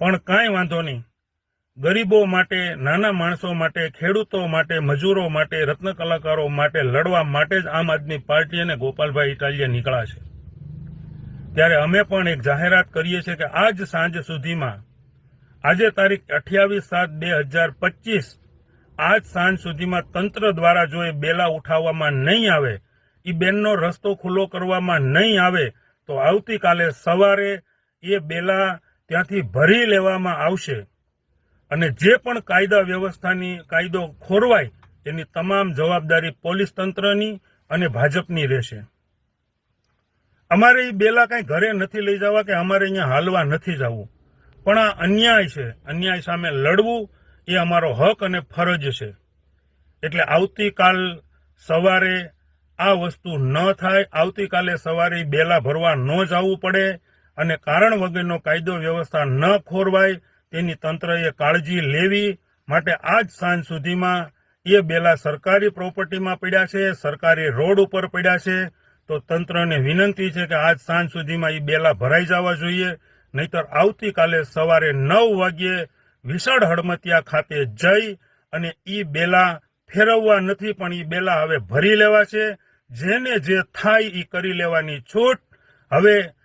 પણ કાંઈ વાંધો નહીં. ગરીબો માટે, નાના માણસો માટે, ખેડૂતો માટે, મજૂરો માટે, રત્ન કલાકારો માટે, લડવા માટે જ આમ આદમી પાર્ટી અને ગોપાલભાઈ ઇટાલિયા નીકળ્યા છે. ત્યારે અમે પણ એક જાહેરાત કરીએ છીએ કે આજ સાંજ સુધીમાં, આજે તારીખ અઠ્યાવીસ સાત બે હજાર પચીસ, આજ સાંજ સુધીમાં તંત્ર દ્વારા જો એ બેલા ઉઠાવવામાં નહીં આવે એ બેનનો રસ્તો ખુલ્લો કરવામાં નહીં આવે, તો આવતીકાલે સવારે એ બેલા ત્યાંથી ભરી લેવામાં આવશે. અને જે પણ કાયદા વ્યવસ્થાની કાયદો ખોરવાય, એની તમામ જવાબદારી પોલીસ તંત્રની અને ભાજપની રહેશે. અમારે એ બેલા કાંઈ ઘરે નથી લઈ જવા કે અમારે અહીંયા હાલવા નથી જવું. પણ આ અન્યાય છે. અન્યાય સામે લડવું એ અમારો હક અને ફરજ છે. એટલે આવતીકાલ સવારે આ વસ્તુ ન થાય, આવતીકાલે સવારે બેલા ભરવા ન જવું પડે અને કારણ વગરનો કાયદો વ્યવસ્થા ન ખોરવાય તેની તંત્રએ કાળજી લેવી માટે આજ સાંજ સુધીમાં એ બેલા સરકારી પ્રોપર્ટીમાં પડ્યા છે, સરકારી રોડ ઉપર પડ્યા છે. તો તંત્રને વિનંતી છે કે આજ સાંજ સુધીમાં એ બેલા ભરાઈ જવા જોઈએ. નહીતર આવતીકાલે સવારે નવ વાગ્યે વિશાળ હડમતિયા ખાતે જઈ અને એ બેલા ફેરવવા નથી, પણ એ બેલા હવે ભરી લેવા છે. જેને જે થાય એ કરી લેવાની છૂટ. હવે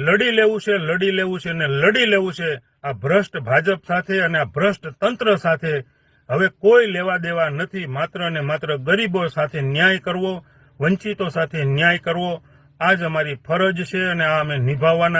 લડી લેવું છે, લડી લેવું છે ને લડી લેવું છે. આ ભ્રષ્ટ ભાજપ સાથે અને આ ભ્રષ્ટ તંત્ર સાથે હવે કોઈ લેવા દેવા નથી. માત્ર ને માત્ર ગરીબો સાથે ન્યાય કરવો, વંચિતો સાથે ન્યાય કરવો, આ જ અમારી ફરજ છે અને આ અમે નિભાવવાના